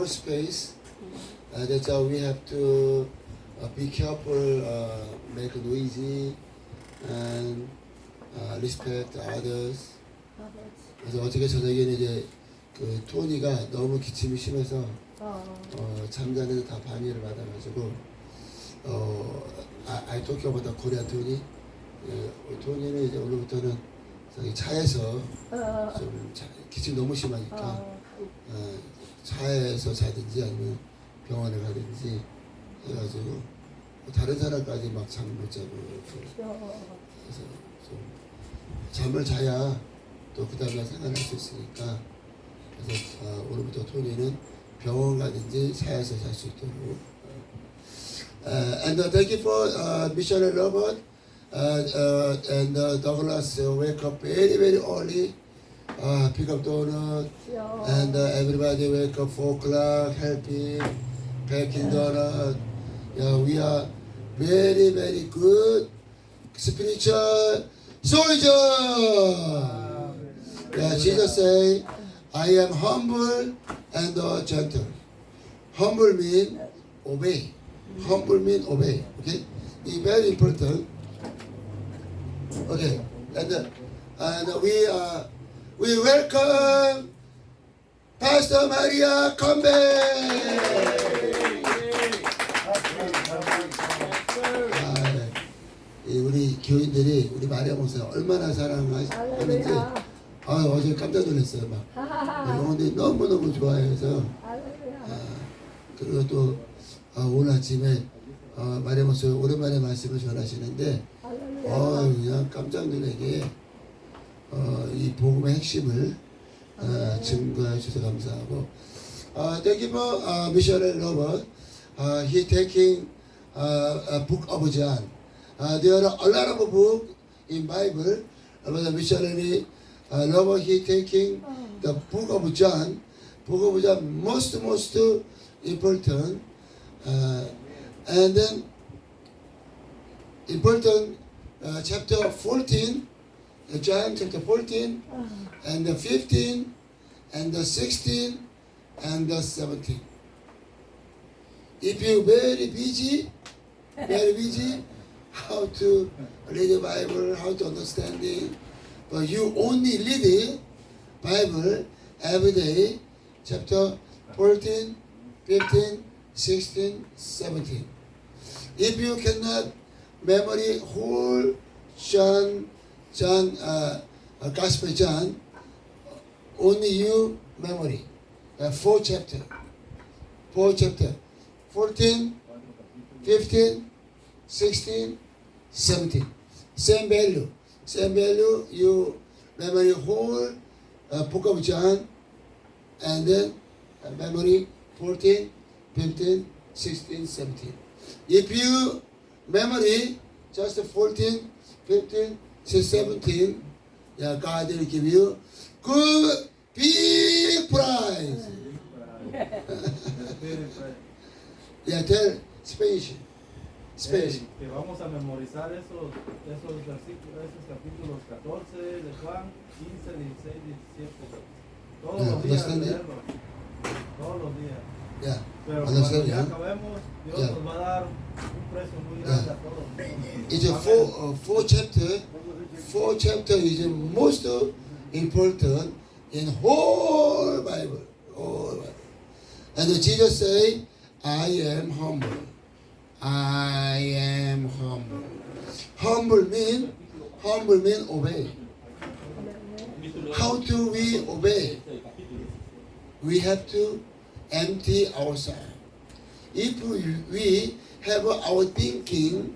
first place. Uh, that's how we have to uh, be careful, uh, make noisy, and uh, respect others. 그래서 어저께 저녁에는 이제 그 토니가 너무 기침이 심해서 어, 어, 잠자는데 다 방해를 받아가지고 어, 아, I talk about the Korean 토니. 예, 토니는 이제 오늘부터는 저기 차에서 어, 좀 자, 기침 너무 심하니까 어, 어, 차에서 자든지 아니면 병원에 가든지 해가지고 뭐 다른 사람까지 막 잠 못 자고 그래서 좀 잠을 자야 또 그 다음날 생활할 수 있으니까 그래서 어, 오늘부터 토니는 병원 가든지 차에서 잘 수 있도록. uh, and uh, thank you for uh, missionary Robert. Uh, uh, and uh, Douglas uh, wake up very very early uh, pick up donuts, 어, and uh, everybody wake up 4 o'clock helping packing donuts. yeah we are very very good. Spiritual soldier. Yeah Jesus say I am humble and uh, gentle. Humble mean obey. Humble mean obey. Okay? It's very important. Okay. And uh, and we uh, we welcome Pastor Maria come back. 아, 네. 이 우리 교인들이 우리 마리아 목사 얼마나 사랑하는지. 아 어제 깜짝 놀랐어요 막. 영혼들이 너무 너무 좋아해서. 아, 그리고 또 아, 오늘 아침에 아, 마리아 목사 오랜만에 말씀을 전하시는데. 어 그냥 깜짝 놀라게 어, 이 복음의 핵심을 어, 증거해 주셔서 감사하고 어, thank you for uh, missionary Robert uh, he taking uh, a book of John uh, there are a lot of book in Bible about the missionary uh, Robert he taking the book of John book of John most most important uh, and then important uh, chapter 14, uh, John chapter 14, and the 15, and the 16, and the 17. If you very busy, very busy, how to read the Bible, how to understand it, but you only read the Bible every day, chapter 14, 15, 16, 17. If you cannot memory whole John, John, uh, uh, Gospel John, only you memory. Uh, four chapter, four chapter, 14, 15, 16, 17. Same value, same value. You memory whole uh, book of John, and then uh, memory 14, 15, 16, 17. If you memory just 14, 15, 17, yeah, God will give you good big prize. Yeah, tell Spanish. Spanish. Que vamos a memorizar esos, esos esos capítulos 14 de Juan, 15, 16, 17. Todos Yeah, los días. Todos los días. Yeah, Pero cuando ya acabemos, Dios Yeah. nos va a dar un precio muy grande a todos. It's a four, uh, four chapter. Four chapter is the most important in whole Bible. Whole Bible. And Jesus say, I am humble. I am humble. Humble mean, humble mean obey. How do we obey? We have to empty ourselves. If we- have our thinking,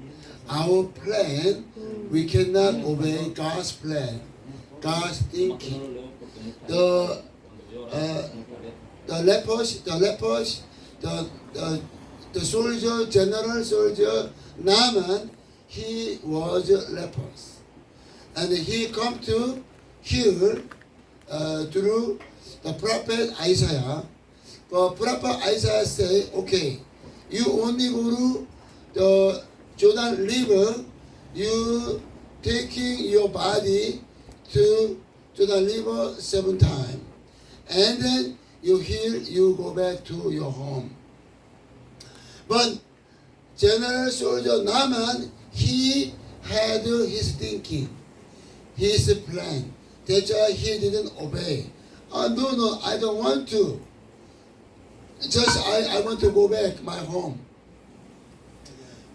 our plan, we cannot obey God's plan, God's thinking. The uh, the lepers, the lepers, the, the the soldier, general soldier, Naaman, he was a leper, and he come to heal uh, through the prophet Isaiah. But prophet Isaiah say, okay, you only go to the Jordan River, you taking your body to Jordan River seven times, and then you heal, you go back to your home. But General Soldier Naaman, he had his thinking, his plan. That's why he didn't obey. Oh, no, no, I don't want to. Just I, I want to go back my home.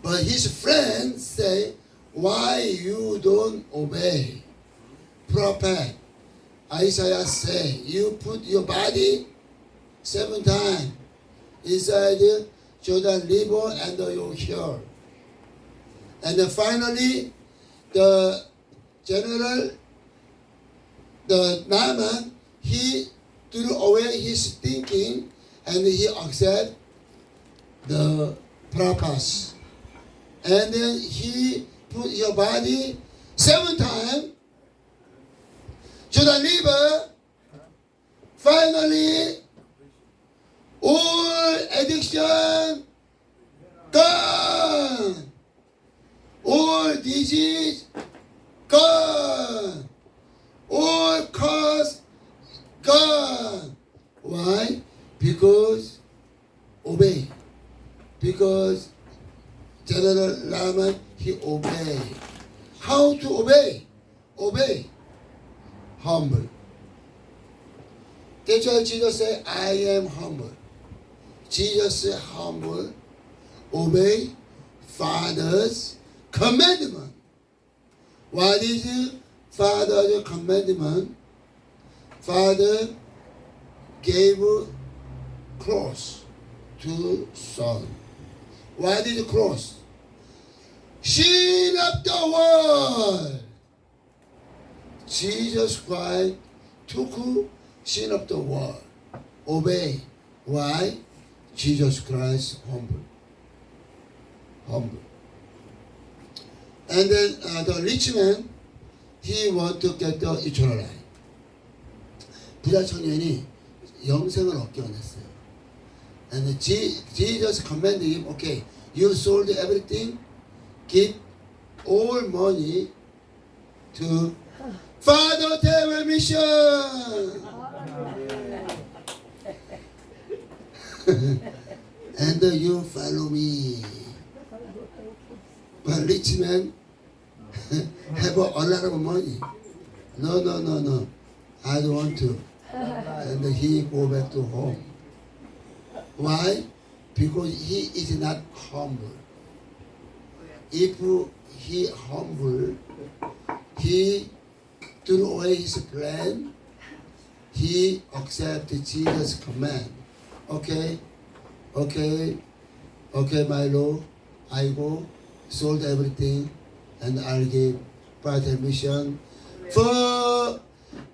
But his friends say, why you don't obey? Prophet Isaiah say, you put your body seven times inside Jordan River and you hear. And finally, the general, the Naaman, he threw away his thinking and he accepted the purpose. And then he put your body seven times to the River. Finally, all addiction gone. All disease gone. All cause gone. Why? Because obey. Because General Laman he obey. How to obey? Obey. Humble. That's why Jesus said, I am humble. Jesus said, humble, obey Father's commandment. What is Father's commandment? Father gave cross to son. What is the cross? Sin of the world. Jesus Christ took sin of the world. Obey. Why? Jesus Christ humble. Humble. And then uh, the rich man, he want to get the eternal life. 부자 청년이 영생을 얻기 원했어요. And Je- Jesus commanded him, okay, you sold everything, give all money to Father Table Mission. and you follow me. But rich man have a lot of money. No, no, no, no. I don't want to. And he go back to home. Why? Because he is not humble. If he humble, he threw away his plan. He accepted Jesus' command. Okay, okay, okay, my Lord. I go, sold everything, and I'll give private mission for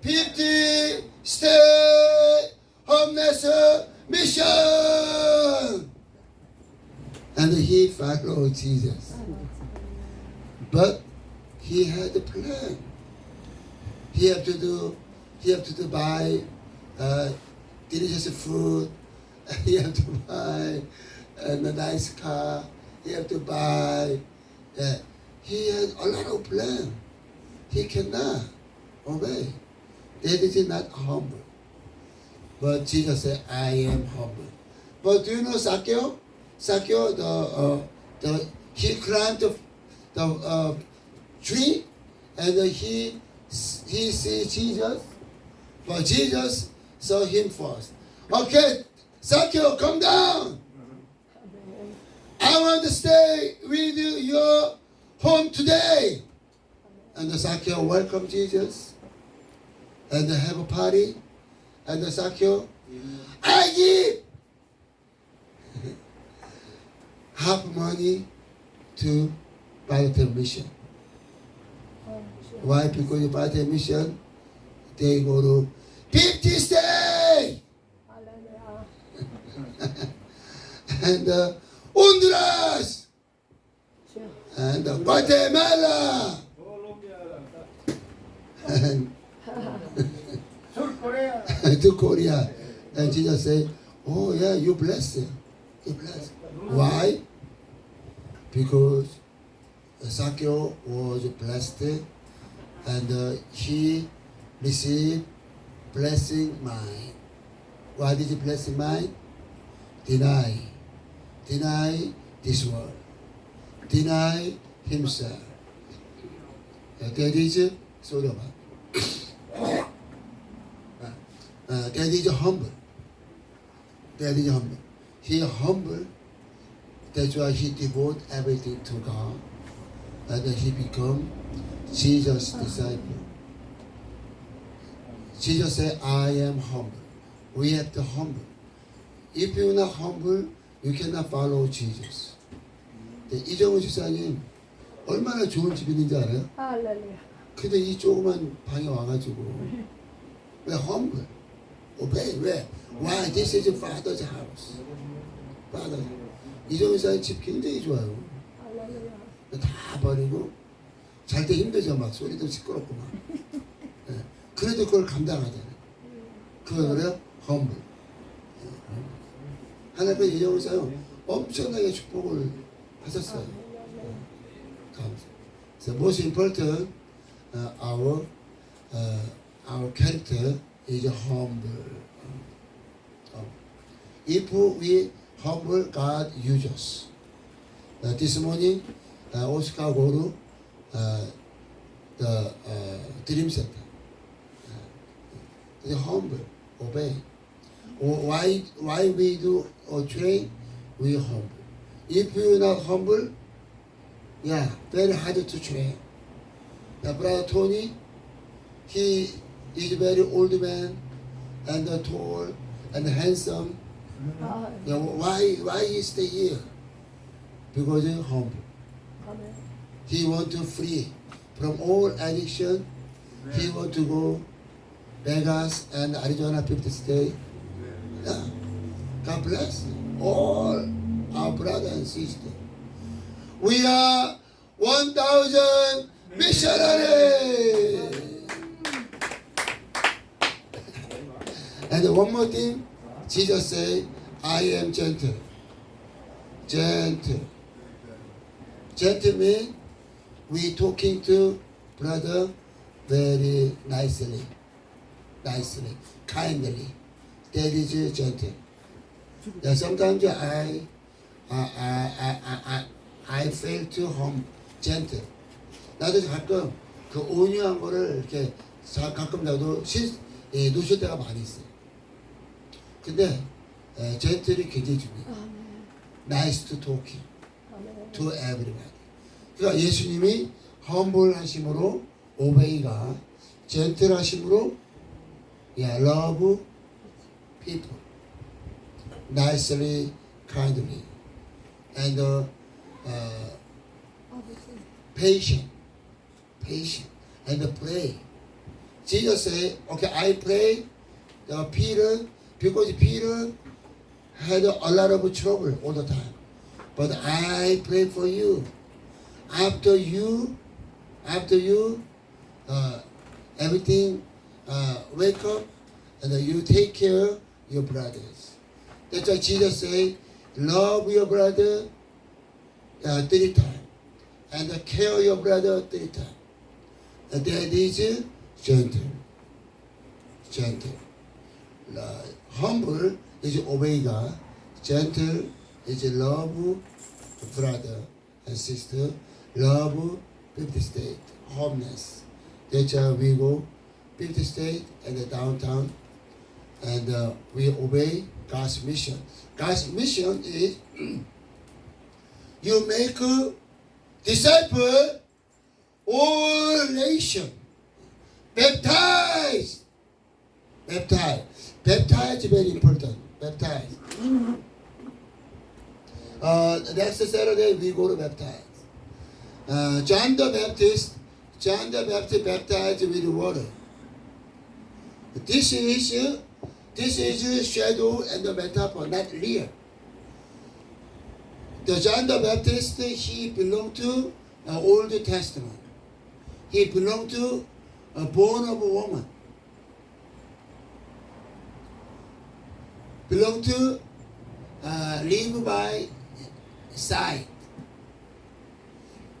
50 stay homeless mission. And he followed Jesus. But he had a plan. He had to do, he had to buy uh, delicious food. He had to buy uh, a nice car. He had to buy. Uh, he had a lot of plan. He cannot obey. That is not humble. But Jesus said, I am humble. But do you know Sakyo? Sakyo, the, uh, the, he climbed the, the uh, tree and he, he see Jesus. But Jesus saw him first. Okay, Sakyo, come down. I want to stay with you, your home today. And Sakyo welcome Jesus and have a party. And the Sakyo, I give half money to Bible mission. Why? Because you the Bible mission, they go to 50 stay and uh, Honduras. And uh, Guatemala. And South Korea. to Korea. And Jesus said, Oh, yeah, you blessed him. You blessed. Why? Because Sakyo was blessed and uh, he received blessing mine. what is blessed mind? Deny. Deny this world. Deny himself. Uh, that is Solomon. Uh, uh, that is humble. That is humble. He humble. That's why he devote everything to God. And he become Jesus' disciple. Jesus said, I am humble. We have to humble. If you're not humble, you cannot follow Jesus. 네, 이정우 집사님 얼마나 좋은 집 있는지 알아요? 할렐루야. 근데 이 조그만 방에 와가지고 왜 humble? Obey 왜? Why? This is father's house. father. 집사님 집 굉장히 좋아요. 다 버리고 잘 때 힘들죠 막 소리도 시끄럽고 막 예. 그래도 그걸 감당하잖아요 그걸 그래요? 험블 하나님의 예정을사요 엄청나게 축복을 하셨어요 감사 So most important uh, our uh, our character is humble Um, if we humble God uses us this morning uh, Oscar go to uh, the uh, dream center. Uh, the humble, obey. Why why we do or train? We humble. If you're not humble, yeah, very hard to train. The brother Tony, he is very old man and uh, tall and handsome. Mm. Why why he stay here? Because he's humble. Amen. He want to free from all addiction. Amen. He want to go Vegas and Arizona 50 state. Yeah. God bless all our brother and sister. We are 1,000 missionaries. And one more thing, Jesus said, I am gentle. Gentle. Gentleman, we talking to brother very nicely, nicely, kindly. That is gentle. Yeah, sometimes I, I, I, I, I, I feel too hum, gentle. 나도 가끔 그 온유한 거를 이렇게 자- 가끔 나도 실, 예, 놓칠 때가 많이 있어요. 근데 에, 젠틀이 굉장히 중요해요. 아멘. Nice to talking. 아멘. to everybody. 그러니까 예수님이 험블하심으로 오베이가 젠틀하심으로 yeah, love people nicely, kindly, and uh, uh, patient, patient, and pray. Jesus said, "Okay, I pray." Uh, Peter, because Peter had a lot of trouble all the time, but I pray for you. After you, after you, uh, everything uh, wake up, and you take care of your brothers. That's why Jesus said, "Love your brother uh, three times." and care your brother three times. And that is gentle. Gentle. Uh, humble is obey God. Gentle is love brother and sister. Love fifty state. Homeless. That's why we go fifty state and the downtown. And uh, we obey God's mission. God's mission is you make a disciple all nation. Baptize. Baptize. Baptize is very important. Baptize. Uh, next Saturday we go to baptize. Uh, John the Baptist, John the Baptist baptized with water. This is this is a shadow and the metaphor, not real. The John the Baptist, he belonged to uh, Old Testament. He belonged to a born of a woman. Belonged to uh, live by sight.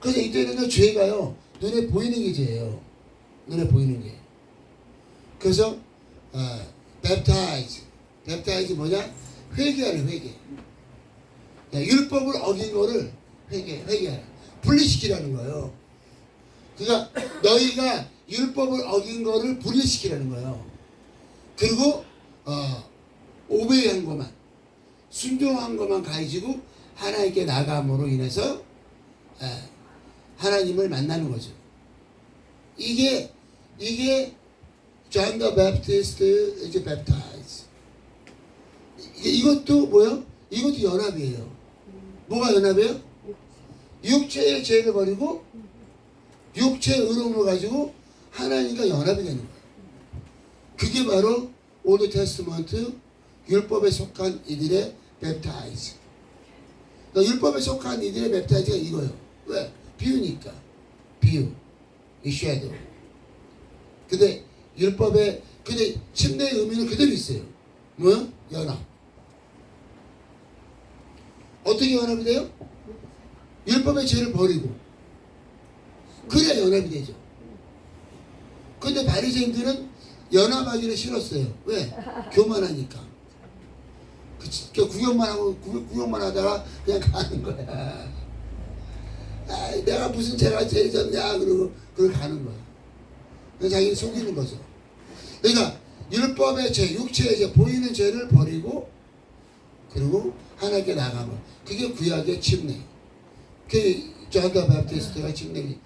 그래서 이때는 죄가요 눈에 보이는 게 죄예요. 눈에 보이는 게. 그래서 어, baptize 뱁타이즈 뭐냐? 회개하는 회개. 야, 율법을 어긴 거를 회개, 회개하라. 분리시키라는 거예요. 그러니까 너희가 율법을 어긴 거를 분리시키라는 거예요. 그리고 어, 오베이한 것만 순종한 것만 가지고 하나님께 나감으로 인해서 에, 하나님을 만나는 거죠. 이게 이게 베프티스트 이제 베프타이즈. 이게 이것도 뭐요? 이것도 연합이에요. 뭐가 연합이에요? 육체의 죄를 버리고 육체의 의로움을 가지고 하나님과 연합이 되는 거예요. 그게 바로 올드 테스트먼트 율법에 속한 이들의 웹타이즈. 그러니까 율법에 속한 이들의 웹타이즈가 이거예요. 왜? 비유니까. 비유. 이 쉐도. 근데 율법에 근데 침례의 의미는 그대로 있어요. 뭐요? 연합. 어떻게 연합이 돼요? 율법의 죄를 버리고 그래야 연합이 되죠. 근데 바리새인들은 연합하기를 싫었어요. 왜? 교만하니까. 그, 지- 그 구경만 하고 구, 구경만 하다가 그냥 가는 거야. 아, 내가 무슨 죄가 제일 졌냐 그러고 그걸 가는 거야. 자기를 속이는 거죠. 그러니까 율법의 죄, 육체의 죄, 보이는 죄를 버리고 그리고 하나님께 나가면 그게 구약의 침례. 그 존더 바프티스트가 침례.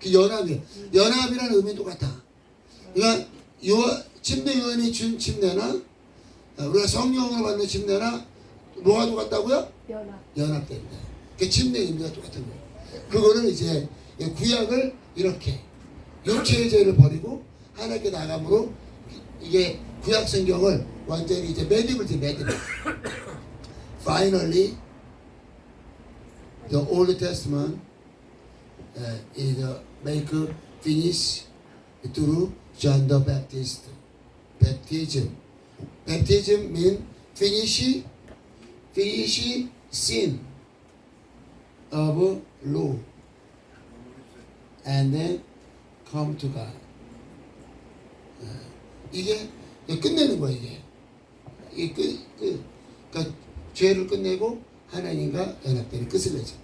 그 연합이 연합이라는 의미 똑같아. 그러니까 요 침례 요한이 준 침례나 어, 우리가 성령으로 받는 침례나 뭐가 똑같다고요? 연합. 연합된다. 그 침례 의미가 똑같은 거예요. 그거는 이제 구약을 이렇게 육체의 죄를 버리고 하나님께 나감으로 이게 구약 성경을 완전히 이제 매듭을 지 매듭. Finally, the Old Testament uh, is uh, make finish through John the Baptist. Baptism. Baptism mean finish, finish sin of law and then come to God. 어, 이게 끝내는 거예요, 이게. 이 끝, 끝. 그러니까 죄를 끝내고 하나님과 연합되는 끝을 내죠.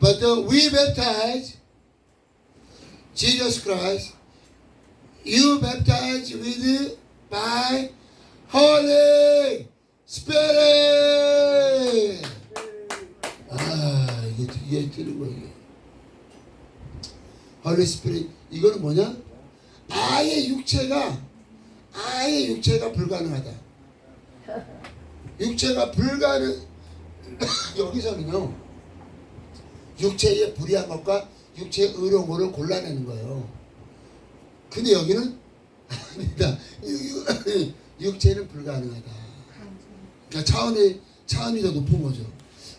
But uh, we baptize Jesus Christ. You baptize with by Holy Spirit. 아 이게 이게. 이게. Holy Spirit 이거는 뭐냐? 아예 육체가 아예 육체가 불가능하다. 육체가 불가능 여기서는요 육체의 불의한 것과 육체의 의로운 것을 골라내는 거예요. 근데 여기는 아니다. 유- 육체는 불가능하다. 그러니까 차원이 차원이 더 높은 거죠.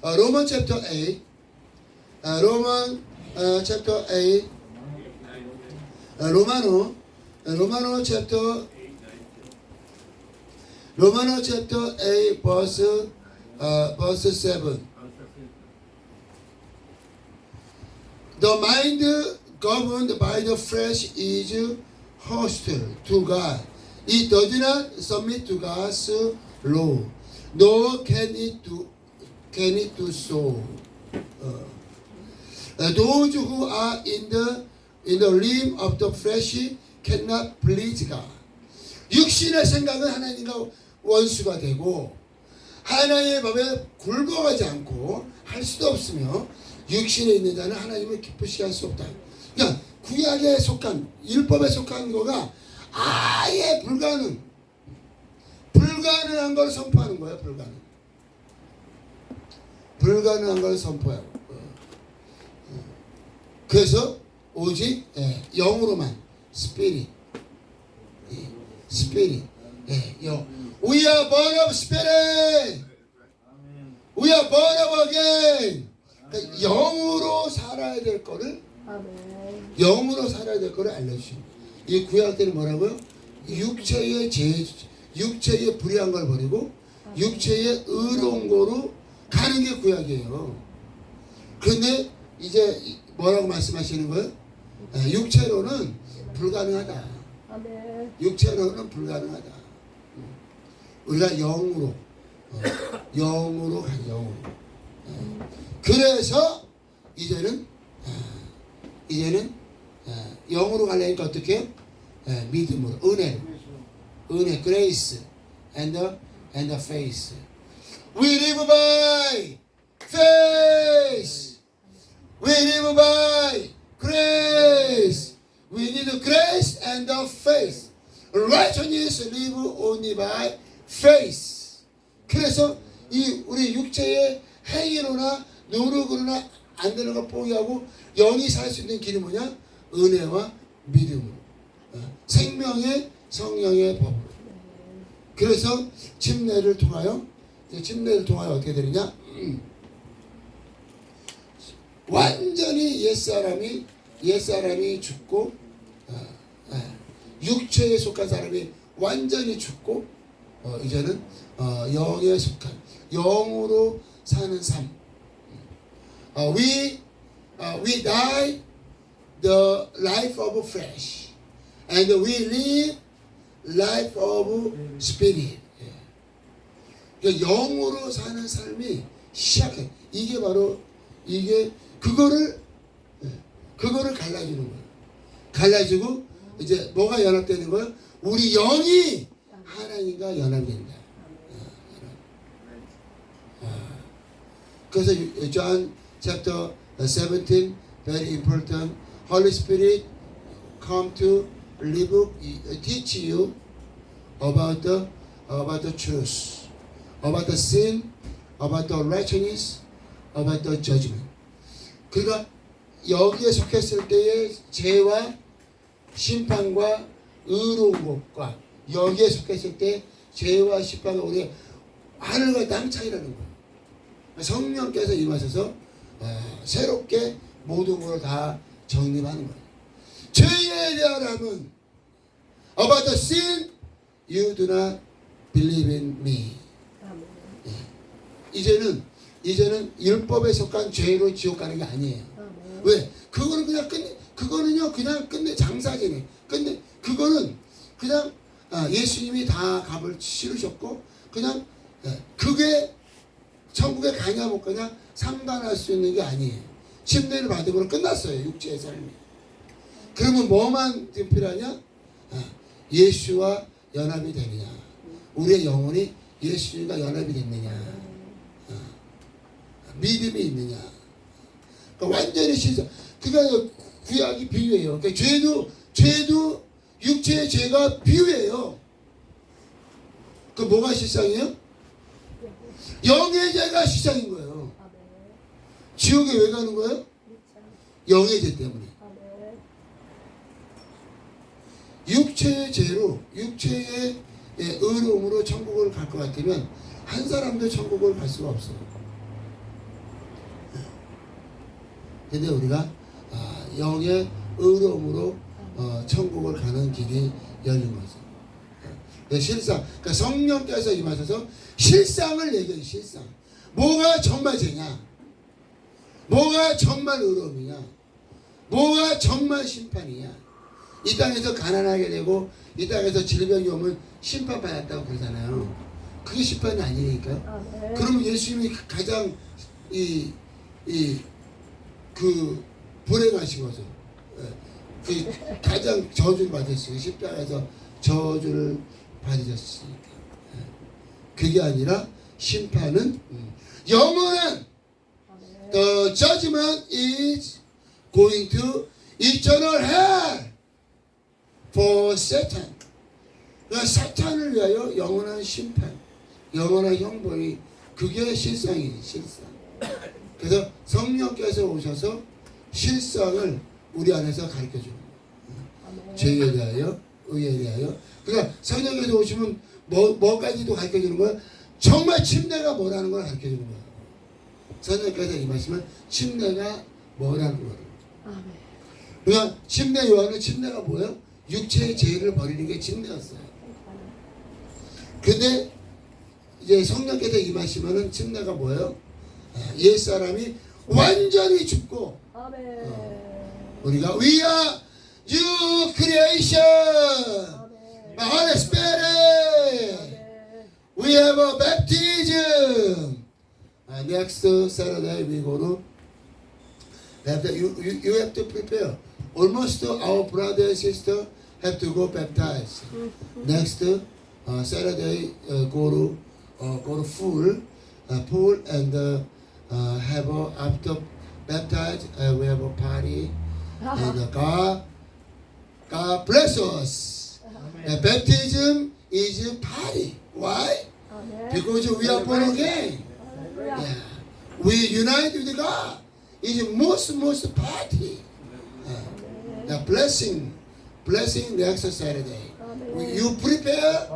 어, 로만 챕터 8, 어, 로만 어, 챕터 8, 어, 로마노 어, 로마노 챕터 로마노 챕터 8 verse 어, verse 7. The mind governed by the flesh is hostile to God. It does not submit to God's law, nor can it do, can it do so. Uh, uh, those who are in the in the realm of the flesh cannot please God. 육신의 생각은 하나님과 원수가 되고 하나님의 법에 굴복하지 않고 할 수도 없으며 육신에 있는 자는 하나님을 기쁘시게 할 수 없다. 그러니까 구약에 속한 율법에 속한 거가 아예 불가능. 불가능한 걸 선포하는 거예요. 불가능. 불가능한 걸 선포하고. 어. 어. 그래서 오직 예, 영으로만 스피릿, 예, 스피릿, 예, 영. We are born of spirit. We are born of again. 그러니까 영으로 살아야 될 거를. 영으로 살아야 될 거를 거예요. 이 구약 때는 뭐라고요? 육체의 제 육체의 불의한 걸 버리고 육체의 의로운 거로 가는 게 구약이에요. 그런데 이제 이- 뭐라고 말씀하시는 거예요? 아, 육체로는 불가능하다. 아멘. 육체로는 불가능하다. 음. 우리가 영으로 어, 영으로 간 영으로. 어, 그래서 이제는 어, 이제는 어, 영으로 가려니까 어떻게? 어, 믿음으로 은혜 은혜 grace and the and the faith. We live by faith. We live by grace. We need grace and the faith. Righteousness live only by faith. 그래서 이 우리 육체의 행위로나 노력으로나 안 되는 걸 포기하고 영이 살 수 있는 길이 뭐냐? 은혜와 믿음으로. 어, 생명의 성령의 법으로. 그래서 침례를 통하여 침례를 통하여 어떻게 되느냐? 완전히 옛 사람이 옛 사람이 죽고 어, 어, 육체에 속한 사람이 완전히 죽고 어, 이제는 어, 영에 속한 영으로 사는 삶. 어, we we die the life of flesh and we live life of spirit. 예. 그러니까 영으로 사는 삶이 시작해. 이게 바로 이게 그거를 예, 그거를 갈라주는 거예요. 갈라지고 이제 뭐가 연합되는 거예요? 우리 영이 하나님과 연합된다. 그래서 John chapter 17 very important Holy Spirit come to live teach you about the about the truth about the sin about the righteousness about the judgment 그러니까 여기에 속했을 때의 죄와 심판과 의로운 것과 여기에 속했을 때 죄와 심판과 우리 하늘과 땅 차이라는 거예요. 성령께서 임하셔서 어, 새롭게 모든 걸다 정립하는 거예요. 죄에 대하라면 about the sin you do not believe in me. 아멘. 이제는 이제는 율법에 속한 죄로 지옥 가는 게 아니에요. 왜? 그거는 그냥 끝내 그거는요 그냥 끝내 장사지네. 끝내 그거는 그냥 아, 예수님이 다 값을 치르셨고 그냥 예, 그게 천국에 가냐 못 가냐 상관할 수 있는 게 아니에요. 침례를 받으면 끝났어요 육체의 삶이. 그러면 뭐만 지금 필요하냐? 아, 예수와 연합이 되느냐? 우리의 영혼이 예수님과 연합이 됐느냐? 아, 믿음이 있느냐? 그러니까 완전히 신성. 그러니까 구약이 비유예요. 그러니까 죄도 죄도 육체의 죄가 비유예요. 그 뭐가 실상이에요? 영의 죄가 실상인 거예요. 지옥에 왜 가는 거예요? 영의 죄 때문에. 육체의 죄로 육체의 예, 의로움으로 천국을 갈 것 같으면 한 사람도 천국을 갈 수가 없어요. 예. 근데 우리가 아, 영의 의로움으로 어, 천국을 가는 길이 열린 거죠. 예. 실상, 그러니까 성령께서 임하셔서 실상을 얘기해요. 실상. 뭐가 정말 죄냐? 뭐가 정말 의로움이냐? 뭐가 정말 심판이냐? 이 땅에서 가난하게 되고 이 땅에서 질병이 오면 심판받았다고 그러잖아요. 그게 심판이 아니니까요. 아멘. 그러면 예수님이 가장 이 이 그 불행하신 거죠. 예. 그 가장 저주를 받으시고 십자가에서 저주를 받으셨으니까. 예. 그게 아니라 심판은 음, 영원한. The judgment is going to eternal hell for Satan. 그러니까 사탄을 위하여 영원한 심판, 영원한 형벌이 그게 실상이에요, 실상. 그래서 성령께서 오셔서 실상을 우리 안에서 가르쳐 주는 거예요. 죄에 대하여, 의에 대하여. 그러니까 성령께서 오시면 뭐, 뭐까지도 가르쳐 주는 거예요? 정말 침례가 뭐라는 걸 가르쳐 주는 거예 요. 성령께서 임하시면 침례가 뭐라는 거를. 아멘. 그러니까 침례 요한은 침례가 뭐예요? 육체의 죄를 버리는 게 침례였어요. 근데 이제 성령께서 임하시면은 침례가 뭐예요? 아, 옛 사람이 완전히 죽고 아멘. 우리가 We are new creation. 아멘. My Holy Spirit. 아멘. we have a baptism. Uh, next Saturday we go to baptize. You, you, you have to prepare. Almost our brother and sister have to go baptize. Next uh, Saturday uh, go to uh, go to full uh, pool and uh, uh, have a after baptized uh, we have a party and uh, God God bless us. Uh, baptism is a party. Why? Because we are born again. Yeah. We unite with God. It's most, most party. Yeah. The blessing, blessing the extra Saturday. You prepare,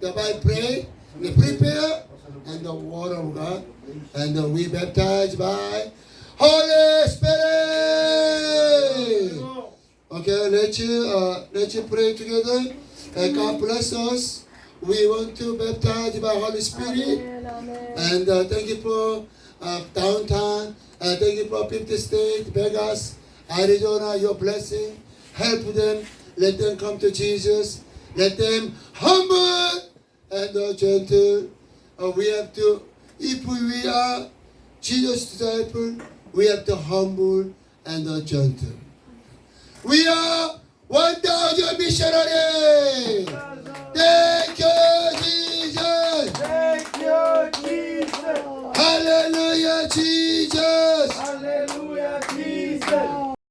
the by pray, we prepare, and the word of God, and we baptize by Holy Spirit. Okay, let you uh, let you pray together. And God bless us. We want to baptize by Holy Spirit. Amen, amen. And uh, thank you for uh, downtown. Uh, thank you for 50 State, Vegas, Arizona, your blessing. Help them. Let them come to Jesus. Let them humble and uh, gentle. Uh, we have to, if we are Jesus' disciple, we have to humble and uh, gentle. We are 1,000 missionaries. Thank you, Jesus. Thank you, Jesus. Hallelujah, Jesus. Hallelujah, Jesus.